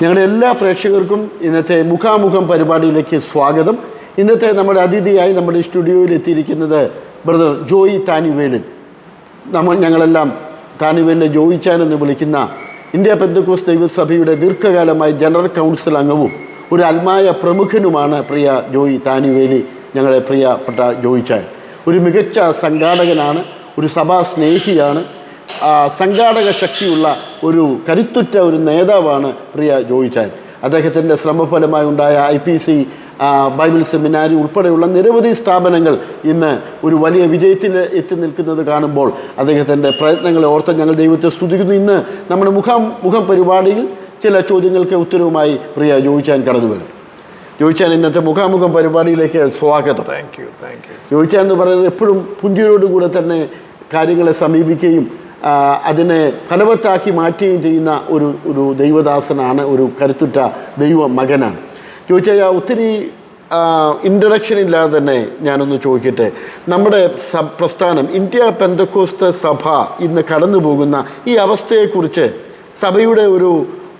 ഞങ്ങളുടെ എല്ലാ പ്രേക്ഷകർക്കും ഇന്നത്തെ മുഖാമുഖം പരിപാടിയിലേക്ക് സ്വാഗതം. ഇന്നത്തെ നമ്മുടെ അതിഥിയായി നമ്മുടെ സ്റ്റുഡിയോയിൽ എത്തിയിരിക്കുന്നത് ബ്രദർ ജോയി താനിവേലൻ. നമ്മൾ ഞങ്ങളെല്ലാം താനുവേലിനെ ജോയിച്ചാൻ എന്ന് വിളിക്കുന്ന ഇന്ത്യ പെന്തക്കോസ് ദൈവസഭയുടെ ദീർഘകാലമായി ജനറൽ കൗൺസിൽ അംഗവും ഒരു അൽമായ പ്രമുഖനുമാണ് പ്രിയ ജോയി താനുവേലി ഞങ്ങളെ പ്രിയപ്പെട്ട ജോയിച്ചാൻ ഒരു മികച്ച സംഘാടകനാണ് ഒരു സഭാ സ്നേഹിയാണ് സംഘാടക ശക്തിയുള്ള ഒരു കരുത്തുറ്റ ഒരു നേതാവാണ് പ്രിയ ജോയിച്ചാൻ അദ്ദേഹത്തിന്റെ ശ്രമഫലമായി ഉണ്ടായ I P C Bible seminary ഉൾപ്പെടെയുള്ള നിരവധി സ്ഥാപനങ്ങൾ ഇന്ന് ഒരു വലിയ വിജയത്തിൽ എത്തി നിൽക്കുന്നത് കാണുമ്പോൾ അദ്ദേഹത്തിന്റെ പ്രയത്നങ്ങളെ ഓർത്ത് ഞങ്ങൾ ദൈവത്തെ സ്തുതിക്കുന്നു. ഇന്ന് നമ്മുടെ മുഖം മുഖം പരിപാടിയിൽ ചില ചോദ്യങ്ങൾക്ക് ഉത്തരവുമായി പ്രിയ ജോയിച്ചാൻ കടന്നു വരും. ജോയിച്ചാൻ ഇന്നത്തെ മുഖാമുഖം പരിപാടിയിലേക്ക് സ്വാഗതം. Thank you thank you Joychan എന്ന് പറയുന്നത് എപ്പോഴും പുഞ്ചിരിയോടുകൂടെ തന്നെ കാര്യങ്ങളെ സമീപിക്കുകയും അതിനെ ഫലവത്താക്കി മാറ്റുകയും ചെയ്യുന്ന ഒരു ഒരു ദൈവദാസനാണ് ഒരു കരുത്തുറ്റ ദൈവ മകനാണ് ചോദിച്ചാൽ ഒത്തിരി ഇൻട്രഡക്ഷൻ ഇല്ലാതെ തന്നെ ഞാനൊന്ന് ചോദിക്കട്ടെ. നമ്മുടെ പ്രസ്ഥാനം ഇന്ത്യ പെന്തക്കോസ്ത സഭ ഇന്ന് കടന്നു പോകുന്ന ഈ അവസ്ഥയെക്കുറിച്ച് സഭയുടെ ഒരു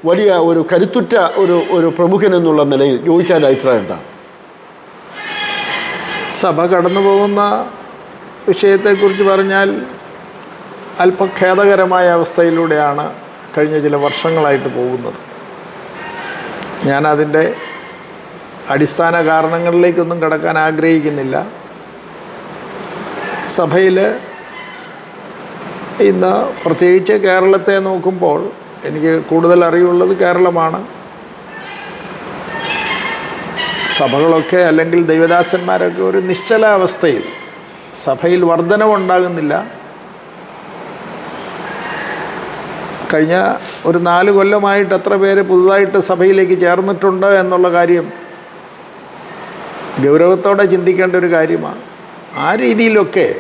വലിയ ഒരു കരുത്തുറ്റ ഒരു ഒരു പ്രമുഖൻ എന്നുള്ള നിലയിൽ ചോദിച്ചാൽ അഭിപ്രായം എന്താണ്? സഭ കടന്നു പോകുന്ന വിഷയത്തെക്കുറിച്ച് പറഞ്ഞാൽ അല്പം ഖേദകരമായ അവസ്ഥയിലൂടെയാണ് കഴിഞ്ഞ ചില വർഷങ്ങളായിട്ട് പോകുന്നത്. ഞാനതിന്റെ അടിസ്ഥാന കാരണങ്ങളിലേക്കൊന്നും കടക്കാൻ ആഗ്രഹിക്കുന്നില്ല. സഭയിൽ ഇന്ന് പ്രത്യേകിച്ച് കേരളത്തെ നോക്കുമ്പോൾ എനിക്ക് കൂടുതൽ അറിവുള്ളത് കേരളമാണ്. സഭകളൊക്കെ അല്ലെങ്കിൽ ദൈവദാസന്മാരൊക്കെ ഒരു നിശ്ചലാവസ്ഥയിൽ സഭയിൽ വർധനവുണ്ടാകുന്നില്ല. കഴിഞ്ഞ ഒരു നാല് കൊല്ലമായിട്ട് എത്ര പേര് പുതുതായിട്ട് സഭയിലേക്ക് ചേർന്നിട്ടുണ്ട് എന്നുള്ള കാര്യം ഗൗരവത്തോടെ ചിന്തിക്കേണ്ട ഒരു കാര്യമാണ്. ആ രീതിയിലൊക്കെ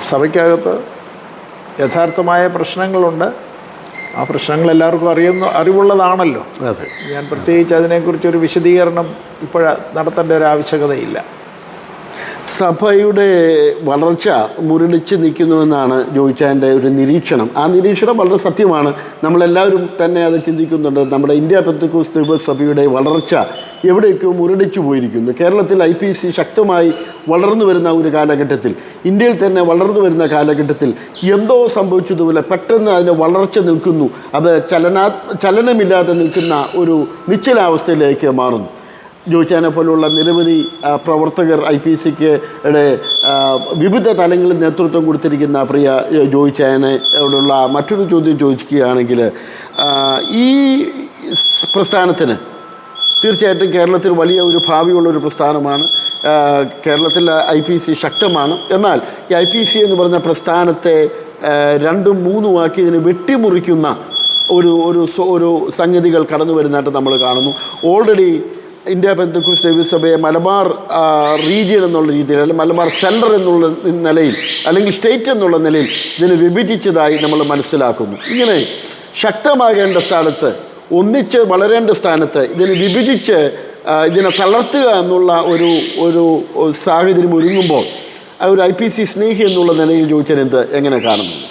സഭയ്ക്കകത്ത് യഥാർത്ഥമായ പ്രശ്നങ്ങളുണ്ട്. ആ പ്രശ്നങ്ങൾ എല്ലാവർക്കും അറിയുന്ന അറിവുള്ളതാണല്ലോ. അതെ. ഞാൻ പ്രത്യേകിച്ച് അതിനെക്കുറിച്ചൊരു വിശദീകരണം ഇപ്പോൾ നടത്തേണ്ട ഒരു ആവശ്യകതയില്ല. സഭയുടെ വളർച്ച മുരടിച്ച് നിൽക്കുന്നുവെന്നാണ് ജോയിച്ചാന്റെ ഒരു നിരീക്ഷണം. ആ നിരീക്ഷണം വളരെ സത്യമാണ്. നമ്മളെല്ലാവരും തന്നെ അത് ചിന്തിക്കുന്നുണ്ട്. നമ്മുടെ ഇന്ത്യ പെന്തക്കോസ് ദൈവസഭയുടെ വളർച്ച എവിടെയൊക്കെയോ മുരടിച്ചു പോയിരിക്കുന്നു? കേരളത്തിൽ ഐ പി സി ശക്തമായി വളർന്നു വരുന്ന ഒരു കാലഘട്ടത്തിൽ ഇന്ത്യയിൽ തന്നെ വളർന്നു വരുന്ന കാലഘട്ടത്തിൽ എന്തോ സംഭവിച്ചതുപോലെ പെട്ടെന്ന് അതിന്റെ വളർച്ച നിൽക്കുന്നു. അത് ചലനാ ചലനമില്ലാതെ നിൽക്കുന്ന ഒരു നിശ്ചലാവസ്ഥയിലേക്ക് മാറുന്നു. ജോയിച്ചാനെ പോലുള്ള നിരവധി പ്രവർത്തകർ ഐ പി സിക്ക് വിവിധ തലങ്ങളിൽ നേതൃത്വം കൊടുത്തിരിക്കുന്ന പ്രിയ അവിടെയുള്ള മറ്റൊരു ചോദ്യം ചോദിക്കുകയാണെങ്കിൽ ഈ പ്രസ്ഥാനത്തിന് തീർച്ചയായിട്ടും കേരളത്തിൽ വലിയ ഒരു ഭാവിയുള്ള ഒരു പ്രസ്ഥാനമാണ് കേരളത്തിൽ ഐ പി സി ശക്തമാണ്. എന്നാൽ ഈ ഐ പി സി എന്ന് പറഞ്ഞ പ്രസ്ഥാനത്തെ രണ്ടും മൂന്നും ആക്കി ഇതിനെ വെട്ടിമുറിക്കുന്ന ഒരു ഒരു ഒരു സംഗതികൾ കടന്നു വരുന്നതായിട്ട് നമ്മൾ കാണുന്നു. ഓൾറെഡി ഇന്ത്യ പെന്തക്കൂസ് ദൈവസഭയെ മലബാർ റീജിയൻ എന്നുള്ള രീതിയിൽ അല്ലെങ്കിൽ മലബാർ സെന്റർ എന്നുള്ള നിലയിൽ അല്ലെങ്കിൽ സ്റ്റേറ്റ് എന്നുള്ള നിലയിൽ ഇതിനെ വിഭജിച്ചതായി നമ്മൾ മനസ്സിലാക്കുന്നു. ഇങ്ങനെ ശക്തമാകേണ്ട സ്ഥാനത്ത് ഒന്നിച്ച് വളരേണ്ട സ്ഥാനത്ത് ഇതിനെ വിഭജിച്ച് ഇതിനെ തളർത്തുക എന്നുള്ള ഒരു ഒരു ഒരു സാഹചര്യം ഒരുങ്ങുമ്പോൾ ഒരു ഐ പി സി സ്നേഹി എന്നുള്ള നിലയിൽ ചോദിച്ചാൽ എന്ത്? എങ്ങനെ കാണുന്നുണ്ട്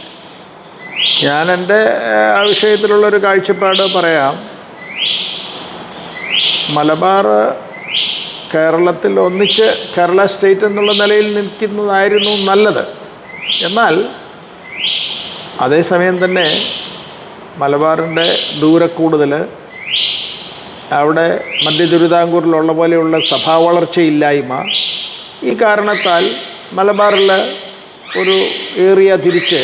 ഞാൻ എന്റെ ഏഹ്, ആ വിഷയത്തിലുള്ളൊരു കാഴ്ചപ്പാട് പറയാം. മലബാർ കേരളത്തിൽ ഒന്നിച്ച് കേരള സ്റ്റേറ്റ് എന്നുള്ള നിലയിൽ നിൽക്കുന്നതായിരുന്നു നല്ലത്. എന്നാൽ അതേസമയം തന്നെ മലബാറിന്റെ ദൂരക്കൂടുതൽ അവിടെ മധ്യ തിരുവിതാംകൂറിലുള്ള പോലെയുള്ള സഭാ വളർച്ചയില്ലായ്മ ഈ കാരണത്താൽ മലബാറിൽ ഒരു ഏറിയ തിരിച്ച്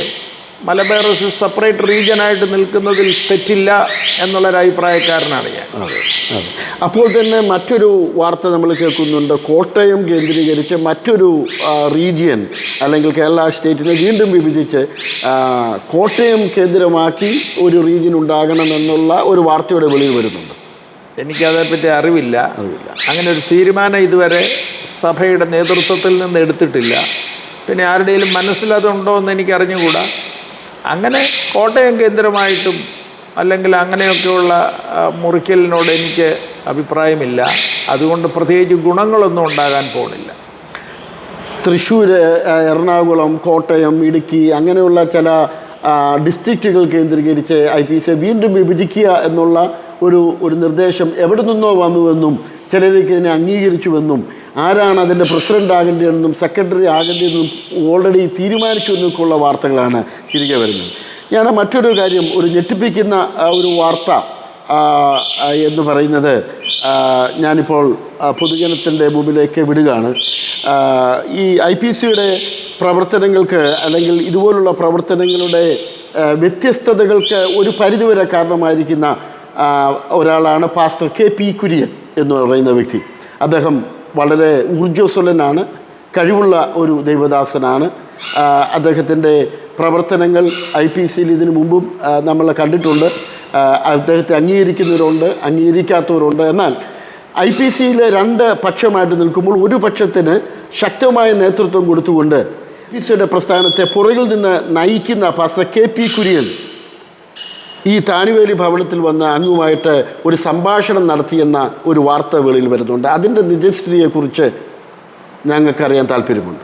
മലബാർ ഒരു സെപ്പറേറ്റ് റീജിയനായിട്ട് നിൽക്കുന്നതിൽ തെറ്റില്ല എന്നുള്ളൊരു അഭിപ്രായക്കാരനാണ് ഞാൻ. അതെ അതെ. അപ്പോൾ തന്നെ മറ്റൊരു വാർത്ത നമ്മൾ കേൾക്കുന്നുണ്ട്. കോട്ടയം കേന്ദ്രീകരിച്ച് മറ്റൊരു റീജിയൻ അല്ലെങ്കിൽ കേരള സ്റ്റേറ്റിനെ വീണ്ടും വിഭജിച്ച് കോട്ടയം കേന്ദ്രമാക്കി ഒരു റീജിയൻ ഉണ്ടാകണമെന്നുള്ള ഒരു വാർത്തയുടെ വെളിയിൽ വരുന്നുണ്ട്. എനിക്കതേപ്പറ്റി അറിവില്ല. അറിവില്ല. അങ്ങനെ ഒരു തീരുമാനം ഇതുവരെ സഭയുടെ നേതൃത്വത്തിൽ നിന്ന് എടുത്തിട്ടില്ല. പിന്നെ ആരുടെയും മനസ്സിലതുണ്ടോ എന്ന് എനിക്ക് അറിഞ്ഞുകൂടാ അങ്ങനെ കോട്ടയം കേന്ദ്രമായിട്ടും അല്ലെങ്കിൽ അങ്ങനെയൊക്കെയുള്ള മുറിക്കലിനോട് എനിക്ക് അഭിപ്രായമില്ല. അതുകൊണ്ട് പ്രത്യേകിച്ച് ഗുണങ്ങളൊന്നും ഉണ്ടാകാൻ പോകുന്നില്ല തൃശ്ശൂർ എറണാകുളം കോട്ടയം ഇടുക്കി അങ്ങനെയുള്ള ചില ഡിസ്ട്രിക്റ്റുകൾ കേന്ദ്രീകരിച്ച് ഐ പി സി വീണ്ടും വിഭജിക്കുക എന്നുള്ള ഒരു ഒരു നിർദ്ദേശം എവിടെ നിന്നോ വന്നുവെന്നും ചിലരേക്ക് ഇതിനെ അംഗീകരിച്ചുവെന്നും ആരാണ് അതിന്റെ പ്രസിഡന്റ് ആകേണ്ടതെന്നും സെക്രട്ടറി ആകേണ്ടതെന്നും ഓൾറെഡി തീരുമാനിച്ചു എന്നൊക്കെയുള്ള വാർത്തകളാണ് തിരികെ വരുന്നത്. ഞാൻ മറ്റൊരു കാര്യം ഒരു ഞെട്ടിപ്പിക്കുന്ന ഒരു വാർത്ത എന്ന് പറയുന്നത് ഞാനിപ്പോൾ പൊതുജനത്തിന്റെ മുമ്പിലേക്ക് വിടുകയാണ്. ഈ ഐ പി സിയുടെ പ്രവർത്തനങ്ങൾക്ക് അല്ലെങ്കിൽ ഇതുപോലുള്ള പ്രവർത്തനങ്ങളുടെ വ്യത്യസ്തതകൾക്ക് ഒരു പരിധിവരെ കാരണമായിരിക്കുന്ന ഒരാളാണ് പാസ്റ്റർ കെ പി കുര്യൻ എന്ന് പറയുന്ന വ്യക്തി. അദ്ദേഹം വളരെ ഊർജസ്വലനാണ് കഴിവുള്ള ഒരു ദൈവദാസനാണ്. അദ്ദേഹത്തിന്റെ പ്രവർത്തനങ്ങൾ ഐ പി സിയിൽ ഇതിനു മുമ്പും നമ്മൾ കണ്ടിട്ടുണ്ട്. അദ്ദേഹത്തെ അംഗീകരിക്കുന്നവരുണ്ട് അംഗീകരിക്കാത്തവരുണ്ട്. എന്നാൽ ഐ പി സിയിലെ രണ്ട് പക്ഷമായിട്ട് നിൽക്കുമ്പോൾ ഒരു പക്ഷത്തിന് ശക്തമായ നേതൃത്വം കൊടുത്തുകൊണ്ട് ഐ പി സിയുടെ പ്രസ്ഥാനത്തെ പുറകിൽ നിന്ന് നയിക്കുന്ന പാസ്റ്റർ കെ പി കുര്യൻ ഈ താനുവേലി ഭവനത്തിൽ വന്ന് അങ്ങുമായിട്ട് ഒരു സംഭാഷണം നടത്തിയെന്ന ഒരു വാർത്ത വെളിയിൽ വരുന്നുണ്ട്. അതിന്റെ നിജസ്ഥിതിയെക്കുറിച്ച് ഞങ്ങൾക്കറിയാൻ താല്പര്യമുണ്ട്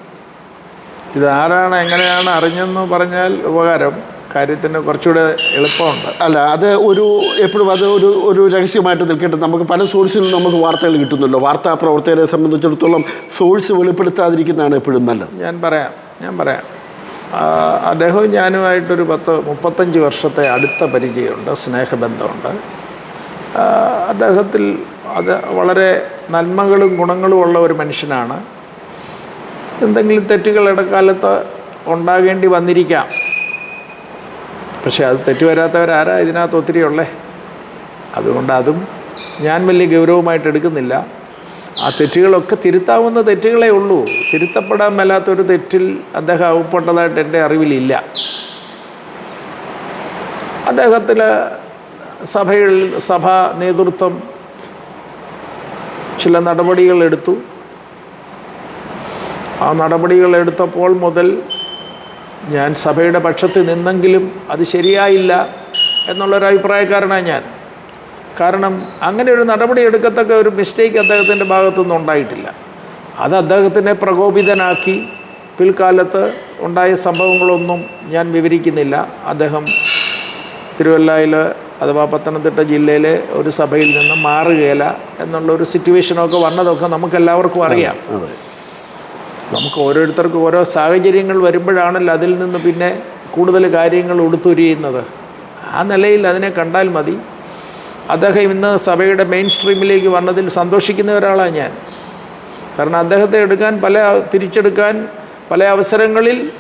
ഇതാരാണ് എങ്ങനെയാണ് അറിഞ്ഞെന്ന് പറഞ്ഞാൽ ഉപകാരം. കാര്യത്തിന് കുറച്ചുകൂടെ എളുപ്പമുണ്ട്. അല്ല അത് ഒരു എപ്പോഴും അത് ഒരു ഒരു രഹസ്യമായിട്ട് നിൽക്കട്ടെ. നമുക്ക് പല സോഴ്സിൽ നിന്നും നമുക്ക് വാർത്തകൾ കിട്ടുന്നല്ലോ. വാർത്താ പ്രവർത്തകരെ സംബന്ധിച്ചിടത്തോളം സോഴ്സ് വെളിപ്പെടുത്താതിരിക്കുന്നതാണ് എപ്പോഴും നല്ലത്. ഞാൻ പറയാം ഞാൻ പറയാം. അദ്ദേഹവും ഞാനുമായിട്ടൊരു പത്ത് മുപ്പത്തഞ്ച് വർഷത്തെ അടുത്ത പരിചയമുണ്ട് സ്നേഹബന്ധമുണ്ട്. അദ്ദേഹത്തിൽ അത് വളരെ നന്മകളും ഗുണങ്ങളും ഉള്ള ഒരു മനുഷ്യനാണ്. എന്തെങ്കിലും തെറ്റുകൾ ഇടക്കാലത്ത് ഉണ്ടാകേണ്ടി വന്നിരിക്കാം. പക്ഷേ അത് തെറ്റ് വരാത്തവരാരാ ഇതിനകത്ത് ഒത്തിരി ഉള്ളേ അതുകൊണ്ട് അതും ഞാൻ വലിയ ഗൗരവമായിട്ട് എടുക്കുന്നില്ല. ആ തെറ്റുകളൊക്കെ തിരുത്താവുന്ന തെറ്റുകളേ ഉള്ളൂ. തിരുത്തപ്പെടാൻ മേലാത്തൊരു തെറ്റിൽ അദ്ദേഹം അകപ്പെട്ടതായിട്ട് എന്റെ അറിവിലില്ല. അദ്ദേഹത്തിൽ സഭയിൽ സഭാ നേതൃത്വം ചില നടപടികൾ എടുത്തു. ആ നടപടികൾ എടുത്തപ്പോൾ മുതൽ ഞാൻ സഭയുടെ പക്ഷത്ത് നിന്നെങ്കിലും അത് ശരിയായില്ല എന്നുള്ളൊരു അഭിപ്രായക്കാരനാണ് ഞാൻ. കാരണം അങ്ങനെ ഒരു നടപടി എടുക്കത്തക്ക ഒരു മിസ്റ്റേക്ക് അദ്ദേഹത്തിന്റെ ഭാഗത്തുനിന്ന് ഉണ്ടായിട്ടില്ല. അത് അദ്ദേഹത്തിനെ പ്രകോപിതനാക്കി പിൽക്കാലത്ത് ഉണ്ടായ സംഭവങ്ങളൊന്നും ഞാൻ വിവരിക്കുന്നില്ല. അദ്ദേഹം തിരുവല്ലയിൽ അഥവാ പത്തനംതിട്ട ജില്ലയിലെ ഒരു സഭയിൽ നിന്ന് മാറുകയില്ല എന്നുള്ള ഒരു സിറ്റുവേഷനൊക്കെ വന്നതൊക്കെ നമുക്കെല്ലാവർക്കും അറിയാം. നമുക്ക് ഓരോരുത്തർക്കും ഓരോ സാഹചര്യങ്ങൾ വരുമ്പോഴാണല്ലോ അതിൽ നിന്ന് പിന്നെ കൂടുതൽ കാര്യങ്ങൾ ഉടുത്തുരിയുന്നത്. ആ നിലയിൽ അതിനെ കണ്ടാൽ മതി. അദ്ദേഹം ഇന്ന് സഭയുടെ മെയിൻ സ്ട്രീമിലേക്ക് വന്നതിൽ സന്തോഷിക്കുന്ന ഒരാളാണ് ഞാൻ. കാരണം അദ്ദേഹത്തെ എടുക്കാൻ പല തിരിച്ചെടുക്കാൻ പല അവസരങ്ങളിൽ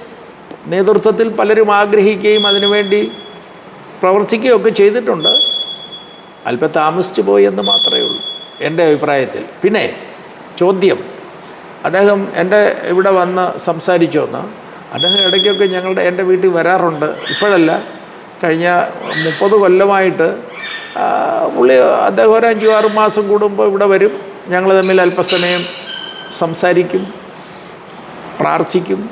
നേതൃത്വത്തിൽ പലരും ആഗ്രഹിക്കുകയും അതിനുവേണ്ടി പ്രവർത്തിക്കുകയൊക്കെ ചെയ്തിട്ടുണ്ട്. അല്പം താമസിച്ചു പോയി എന്ന് മാത്രമേ ഉള്ളൂ എന്റെ അഭിപ്രായത്തിൽ. പിന്നെ ചോദ്യം. അദ്ദേഹം എന്റെ ഇവിടെ വന്ന് സംസാരിച്ചോന്ന്. അദ്ദേഹം ഇടയ്ക്കൊക്കെ ഞങ്ങളുടെ എന്റെ വീട്ടിൽ വരാറുണ്ട്. ഇപ്പോഴല്ല കഴിഞ്ഞ മുപ്പത് കൊല്ലമായിട്ട് പുള്ളി അദ്ദേഹം ഒരു അഞ്ചു ആറ് മാസം കൂടുമ്പോൾ ഇവിടെ വരും. ഞങ്ങൾ തമ്മിൽ അല്പസമയം സംസാരിക്കും പ്രാർത്ഥിക്കും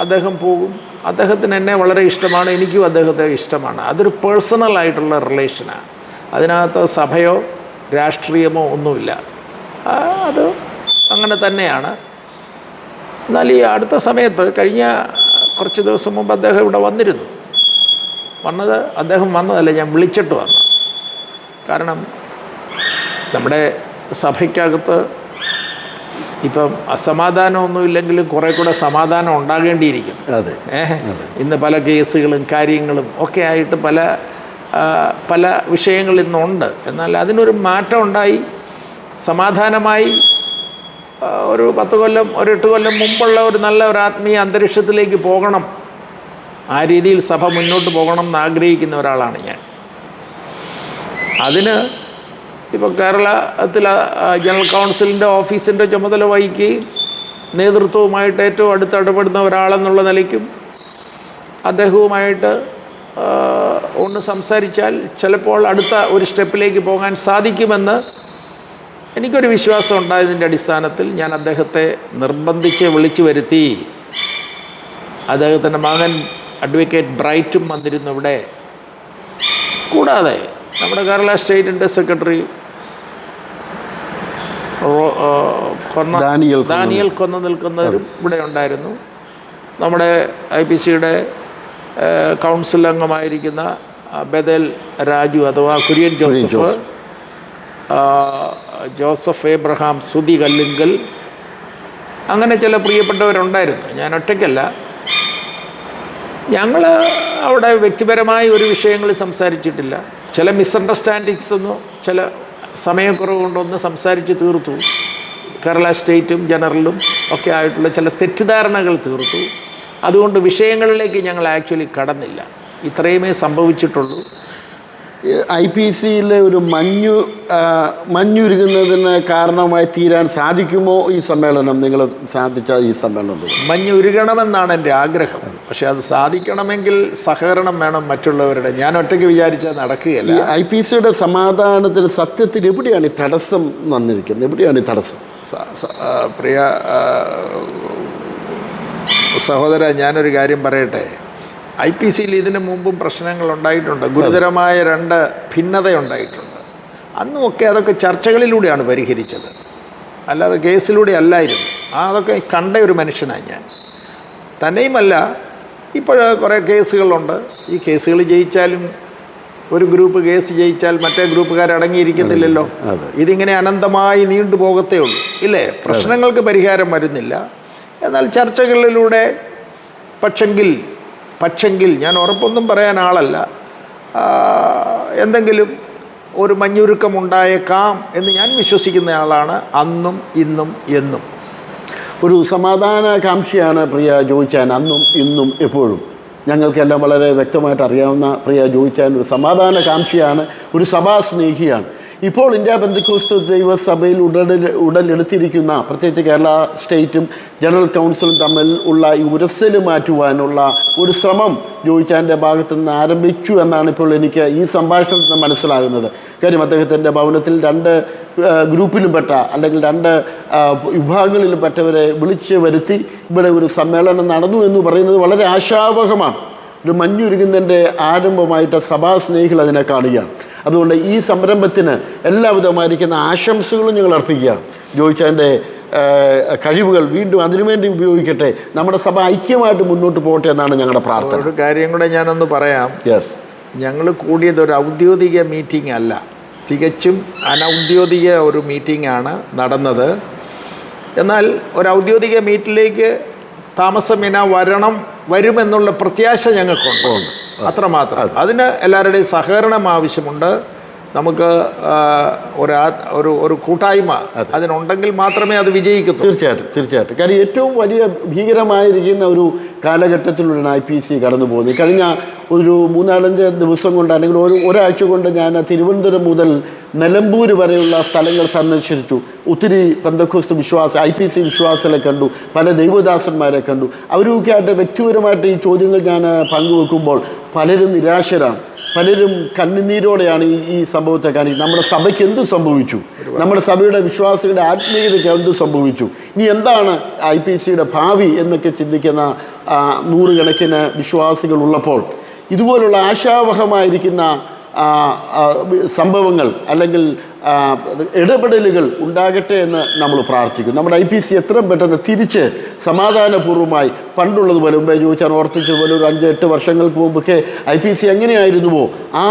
അദ്ദേഹം പോകും. അദ്ദേഹത്തിന് എന്നെ വളരെ ഇഷ്ടമാണ് എനിക്കും അദ്ദേഹത്തെ ഇഷ്ടമാണ്. അതൊരു പേഴ്സണൽ ആയിട്ടുള്ള റിലേഷനാണ് അതിനകത്ത് സഭയോ രാഷ്ട്രീയമോ ഒന്നുമില്ല. അത് അങ്ങനെ തന്നെയാണ്. എന്നാൽ ഈ അടുത്ത സമയത്ത് കഴിഞ്ഞ കുറച്ച് ദിവസം മുമ്പ് അദ്ദേഹം ഇവിടെ വന്നിരുന്നു. വന്നത് അദ്ദേഹം വന്നതല്ല ഞാൻ വിളിച്ചിട്ട് വന്നു. കാരണം നമ്മുടെ സഭയ്ക്കകത്ത് ഇപ്പം അസമാധാനമൊന്നുമില്ലെങ്കിലും കുറേ കൂടെ സമാധാനം ഉണ്ടാകേണ്ടിയിരിക്കുന്നു. അതെ ഏഹ് ഇന്ന് പല കേസുകളും കാര്യങ്ങളും ഒക്കെ ആയിട്ട് പല പല വിഷയങ്ങൾ ഇന്നുണ്ട് എന്നാൽ അതിനൊരു മാറ്റം ഉണ്ടായി. സമാധാനമായി ഒരു പത്ത് കൊല്ലം ഒരു എട്ട് കൊല്ലം മുമ്പുള്ള ഒരു നല്ല ഒരു ആത്മീയ അന്തരീക്ഷത്തിലേക്ക് പോകണം. ആ രീതിയിൽ സഭ മുന്നോട്ട് പോകണം എന്ന് ആഗ്രഹിക്കുന്ന ഒരാളാണ് ഞാൻ. അതിന് ഇപ്പോൾ കേരളത്തിൽ ജനറൽ കൗൺസിലിന്റെ ഓഫീസിന്റെ ചുമതല വഹിക്കുകയും നേതൃത്വവുമായിട്ട് ഏറ്റവും അടുത്ത് ഇടപെടുന്ന ഒരാളെന്നുള്ള നിലയ്ക്കും അദ്ദേഹവുമായിട്ട് ഒന്ന് സംസാരിച്ചാൽ ചിലപ്പോൾ അടുത്ത ഒരു സ്റ്റെപ്പിലേക്ക് പോകാൻ സാധിക്കുമെന്ന് എനിക്കൊരു വിശ്വാസം ഉണ്ടായതിന്റെ അടിസ്ഥാനത്തിൽ ഞാൻ അദ്ദേഹത്തെ നിർബന്ധിച്ച് വിളിച്ചു വരുത്തി. അദ്ദേഹത്തിന്റെ മകൻ അഡ്വക്കേറ്റ് ബ്രൈറ്റും വന്നിരുന്നു ഇവിടെ. കൂടാതെ നമ്മുടെ കേരള സ്റ്റേറ്റിന്റെ സെക്രട്ടറി കൊന്ന നിൽക്കുന്ന ദാനിയൽ കൊന്നു നിൽക്കുന്നവരും ഇവിടെ ഉണ്ടായിരുന്നു. നമ്മുടെ ഐ പി സിയുടെ കൗൺസിൽ അംഗമായിരിക്കുന്ന ബദൽ രാജു അഥവാ കുര്യൻ ജോസഫ് ജോസഫ്. എബ്രഹാം സുതി കല്ലിങ്കൽ. അങ്ങനെ ചില പ്രിയപ്പെട്ടവരുണ്ടായിരുന്നു. ഞാൻ ഒറ്റയ്ക്കല്ല. ഞങ്ങൾ അവിടെ വ്യക്തിപരമായ ഒരു വിഷയങ്ങൾ സംസാരിച്ചിട്ടില്ല. ചില മിസ്അണ്ടർസ്റ്റാൻഡിങ്സ് ഒന്നും ചില സമയക്കുറവ് കൊണ്ടൊന്ന് സംസാരിച്ച് തീർത്തു. കേരള സ്റ്റേറ്റും ജനറലും ഒക്കെ ആയിട്ടുള്ള ചില തെറ്റിദ്ധാരണകൾ തീർത്തു. അതുകൊണ്ട് വിഷയങ്ങളിലേക്ക് ഞങ്ങൾ ആക്ച്വലി കടന്നില്ല. ഇത്രയുമേ സംഭവിച്ചിട്ടുള്ളൂ. ഐ പി സിയിലെ ഒരു മഞ്ഞു മഞ്ഞുരുകുന്നതിന് കാരണമായി തീരാൻ സാധിക്കുമോ ഈ സമ്മേളനം? നിങ്ങൾ സാധിച്ച ഈ സമ്മേളനം? മഞ്ഞുരുകണമെന്നാണ് എന്റെ ആഗ്രഹം. പക്ഷേ അത് സാധിക്കണമെങ്കിൽ സഹകരണം വേണം മറ്റുള്ളവരുടെ. ഞാൻ ഒറ്റയ്ക്ക് വിചാരിച്ചാൽ നടക്കുകയല്ല. ഈ ഐ പി സിയുടെ സമാധാനത്തിന് സത്യത്തിൽ എവിടെയാണ് ഈ തടസ്സം വന്നിരിക്കുന്നത്? എവിടെയാണ് ഈ തടസ്സം? പ്രിയ സഹോദര ഞാനൊരു കാര്യം പറയട്ടെ? ഐ പി സിയിൽ ഇതിനു മുമ്പും പ്രശ്നങ്ങൾ ഉണ്ടായിട്ടുണ്ട്. ഗുരുതരമായ രണ്ട് ഭിന്നതയുണ്ടായിട്ടുണ്ട്. അന്നുമൊക്കെ അതൊക്കെ ചർച്ചകളിലൂടെയാണ് പരിഹരിച്ചത്. അല്ലാതെ കേസിലൂടെ അല്ലായിരുന്നു. ആ അതൊക്കെ കണ്ട ഒരു മനുഷ്യനാണ് ഞാൻ. തന്നെയുമല്ല ഇപ്പോൾ കുറേ കേസുകളുണ്ട്. ഈ കേസുകൾ ജയിച്ചാലും ഒരു ഗ്രൂപ്പ് കേസ് ജയിച്ചാൽ മറ്റേ ഗ്രൂപ്പുകാർ അടങ്ങിയിരിക്കത്തില്ലല്ലോ. ഇതിങ്ങനെ അനന്തമായി നീണ്ടു പോകത്തേ ഉള്ളൂ. ഇല്ലേ? പ്രശ്നങ്ങൾക്ക് പരിഹാരം വരുന്നില്ല. എന്നാൽ ചർച്ചകളിലൂടെ പക്ഷെങ്കിൽ പക്ഷെങ്കിൽ ഞാൻ ഉറപ്പൊന്നും പറയാൻ ആളല്ല. എന്തെങ്കിലും ഒരു മഞ്ഞുരുക്കം ഉണ്ടായേക്കാം എന്ന് ഞാൻ വിശ്വസിക്കുന്ന ആളാണ് അന്നും ഇന്നും എന്നും. ഒരു സമാധാനകാംക്ഷിയാണ് പ്രിയ ജോയിച്ചാൻ അന്നും ഇന്നും എപ്പോഴും. ഞങ്ങൾക്കെല്ലാം വളരെ വ്യക്തമായിട്ട് അറിയാവുന്ന പ്രിയ ജോയിച്ചാൻ ഒരു സമാധാനകാംക്ഷിയാണ് ഒരു സഭാസ്നേഹിയാണ്. ഇപ്പോൾ ഇന്ത്യ ബന്ധുക്കോസ്തു ദൈവസഭയിൽ ഉടൽ ഉടലെടുത്തിരിക്കുന്ന പ്രത്യേകിച്ച് കേരള സ്റ്റേറ്റും ജനറൽ കൗൺസിലും തമ്മിൽ ഉള്ള ഈ ഉരസൽ മാറ്റുവാനുള്ള ഒരു ശ്രമം ജോയിച്ചാന്റെ ഭാഗത്തു നിന്ന് ആരംഭിച്ചു എന്നാണ് ഇപ്പോൾ എനിക്ക് ഈ സംഭാഷണത്തിൽ നിന്ന് മനസ്സിലാകുന്നത്. കാര്യം അദ്ദേഹത്തിന്റെ ഭവനത്തിൽ രണ്ട് ഗ്രൂപ്പിലും പെട്ട അല്ലെങ്കിൽ രണ്ട് വിഭാഗങ്ങളിലും പെട്ടവരെ വിളിച്ച് വരുത്തി ഇവിടെ ഒരു സമ്മേളനം നടന്നു എന്ന് പറയുന്നത് വളരെ ആശാവഹമാണ്. ഒരു മഞ്ഞുരുകുന്നതിന്റെ ആരംഭമായിട്ട് സഭാസ്നേഹികൾ അതിനെ കാണുകയാണ്. അതുകൊണ്ട് ഈ സംരംഭത്തിന് എല്ലാവിധമായിരിക്കുന്ന ആശംസകളും ഞങ്ങൾ അർപ്പിക്കുകയാണ്. ജോയിച്ചതിന്റെ കഴിവുകൾ വീണ്ടും അതിനുവേണ്ടി ഉപയോഗിക്കട്ടെ. നമ്മുടെ സഭ ഐക്യമായിട്ട് മുന്നോട്ട് പോകട്ടെ എന്നാണ് ഞങ്ങളുടെ പ്രാർത്ഥന. ഒരു കാര്യം കൂടെ ഞാനൊന്ന് പറയാം. യെസ് ഞങ്ങൾ കൂടിയത് ഒരു ഔദ്യോഗിക മീറ്റിംഗ് അല്ല. തികച്ചും അനൗദ്യോഗിക ഒരു മീറ്റിംഗ് ആണ് നടന്നത്. എന്നാൽ ഒരു ഔദ്യോഗിക മീറ്റിലേക്ക് താമസമിന വരണം വരുമെന്നുള്ള പ്രത്യാശ ഞങ്ങൾക്കുണ്ട്. അത്രമാത്രം. അതിന് എല്ലാവരുടെയും സഹകരണം ആവശ്യമുണ്ട്. നമുക്ക് ഒരു ഒരു ഒരു കൂട്ടായ്മ അതിനുണ്ടെങ്കിൽ മാത്രമേ അത് വിജയിക്കൂ തീർച്ചയായിട്ടും തീർച്ചയായിട്ടും. കാര്യം ഏറ്റവും വലിയ ഭീകരമായിരിക്കുന്ന ഒരു കാലഘട്ടത്തിലൂടെയാണ് ഐ പി സി കടന്നു പോകുന്നത് കഴിഞ്ഞ ഒരു മൂന്നാലഞ്ച് ദിവസം കൊണ്ട് അല്ലെങ്കിൽ ഒരു ഒരാഴ്ച കൊണ്ട് ഞാൻ തിരുവനന്തപുരം മുതൽ നിലമ്പൂർ വരെയുള്ള സ്ഥലങ്ങൾ സന്ദർശിച്ചു. ഒത്തിരി പന്തക്കോസ്ത് വിശ്വാസ ഐ പി സി വിശ്വാസികളെ കണ്ടു. പല ദൈവദാസന്മാരെ കണ്ടു. അവരൊക്കെ ആയിട്ട് വ്യക്തിപരമായിട്ട് ഈ ചോദ്യങ്ങൾ ഞാൻ പങ്കുവെക്കുമ്പോൾ പലരും നിരാശരാണ്. പലരും കണ്ണുനീരോടെയാണ് ഈ ഈ സംഭവത്തെ കാണിക്കുന്നത്. നമ്മുടെ സഭയ്ക്ക് എന്ത് സംഭവിച്ചു? നമ്മുടെ സഭയുടെ വിശ്വാസികളുടെ ആത്മീയതയ്ക്ക് എന്ത് സംഭവിച്ചു? ഇനി എന്താണ് ഐ പി സിയുടെ ഭാവി എന്നൊക്കെ ചിന്തിക്കുന്ന നൂറുകണക്കിന് വിശ്വാസികൾ ഉള്ളപ്പോൾ ഇതുപോലുള്ള ആശാവഹമായിരിക്കുന്ന സംഭവങ്ങൾ അല്ലെങ്കിൽ ഇടപെടലുകൾ ഉണ്ടാകട്ടെ എന്ന് നമ്മൾ പ്രാർത്ഥിക്കും നമ്മുടെ ഐ പി സി എത്രയും പെട്ടെന്ന് തിരിച്ച് സമാധാനപൂർവമായി പണ്ടുള്ളതുപോലെ മുമ്പേ ചോദിച്ചാൽ ഓർപ്പിച്ചതുപോലെ ഒരു അഞ്ച് എട്ട് വർഷങ്ങൾക്ക് മുമ്പൊക്കെ ഐ പി സി എങ്ങനെയായിരുന്നുവോ ആ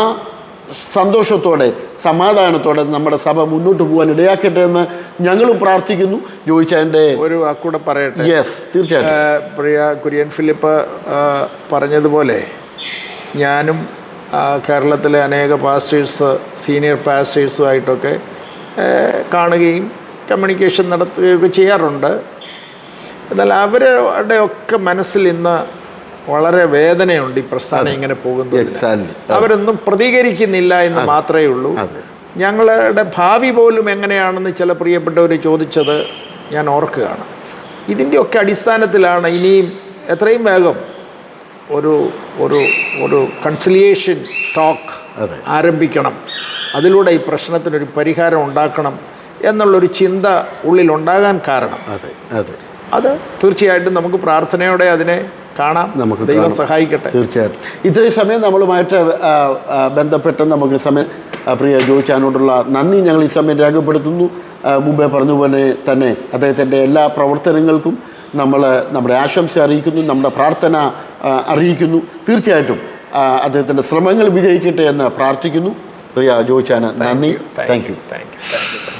സന്തോഷത്തോടെ സമാധാനത്തോടെ നമ്മുടെ സഭ മുന്നോട്ട് പോകാൻ ഇടയാക്കട്ടെ എന്ന് ഞങ്ങളും പ്രാർത്ഥിക്കുന്നു. ജോയിച്ചതിന്റെ ഒരു വാക്കൂടെ പറയട്ടെ? യെസ് തീർച്ചയായിട്ടും. പ്രിയ കുര്യൻ ഫിലിപ്പ് പറഞ്ഞതുപോലെ ഞാനും കേരളത്തിലെ അനേക പാസ്റ്റേഴ്സ് സീനിയർ പാസ്റ്റേഴ്സുമായിട്ടൊക്കെ കാണുകയും കമ്മ്യൂണിക്കേഷൻ നടത്തുകയൊക്കെ ചെയ്യാറുണ്ട്. എന്നാൽ അവരുടെ ഒക്കെ മനസ്സിൽ ഇന്ന് വളരെ വേദനയുണ്ട് ഈ പ്രസ്ഥാനം ഇങ്ങനെ പോകുന്നത് അവരൊന്നും പ്രതികരിക്കുന്നില്ല എന്ന് മാത്രമേ ഉള്ളൂ ഞങ്ങളുടെ ഭാവി പോലും എങ്ങനെയാണെന്ന് ചില പ്രിയപ്പെട്ടവർ ചോദിച്ചത് ഞാൻ ഓർക്കുകയാണ്. ഇതിന്റെയൊക്കെ അടിസ്ഥാനത്തിലാണ് ഇനിയും എത്രയും വേഗം ഒരു ഒരു ഒരു കൺസിലിയേഷൻ ടോക്ക് അതെ. ആരംഭിക്കണം. അതിലൂടെ ഈ പ്രശ്നത്തിനൊരു പരിഹാരം ഉണ്ടാക്കണം എന്നുള്ളൊരു ചിന്ത ഉള്ളിലുണ്ടാകാൻ കാരണം. അതെ അതെ. അത് തീർച്ചയായിട്ടും നമുക്ക് പ്രാർത്ഥനയോടെ അതിനെ കാണാം. നമുക്ക് ദൈവം സഹായിക്കട്ടെ. തീർച്ചയായിട്ടും. ഇത്രയും സമയം നമ്മളുമായിട്ട് ബന്ധപ്പെട്ട് നമുക്ക് സമയം പ്രിയ ജോയിച്ചാനോടുള്ള നന്ദി ഞങ്ങൾ ഈ സമയം രേഖപ്പെടുത്തുന്നു. മുമ്പേ മുമ്പേ പറഞ്ഞതുപോലെ തന്നെ അദ്ദേഹത്തിന്റെ എല്ലാ പ്രവർത്തനങ്ങൾക്കും നമ്മൾ നമ്മുടെ ആശംസ അറിയിക്കുന്നു നമ്മുടെ പ്രാർത്ഥന അറിയിക്കുന്നു. തീർച്ചയായിട്ടും അദ്ദേഹത്തിന്റെ ശ്രമങ്ങൾ വിജയിക്കട്ടെ എന്ന് പ്രാർത്ഥിക്കുന്നു. പ്രിയ ജോയിച്ചാന് നന്ദി. Thank you thank you thank you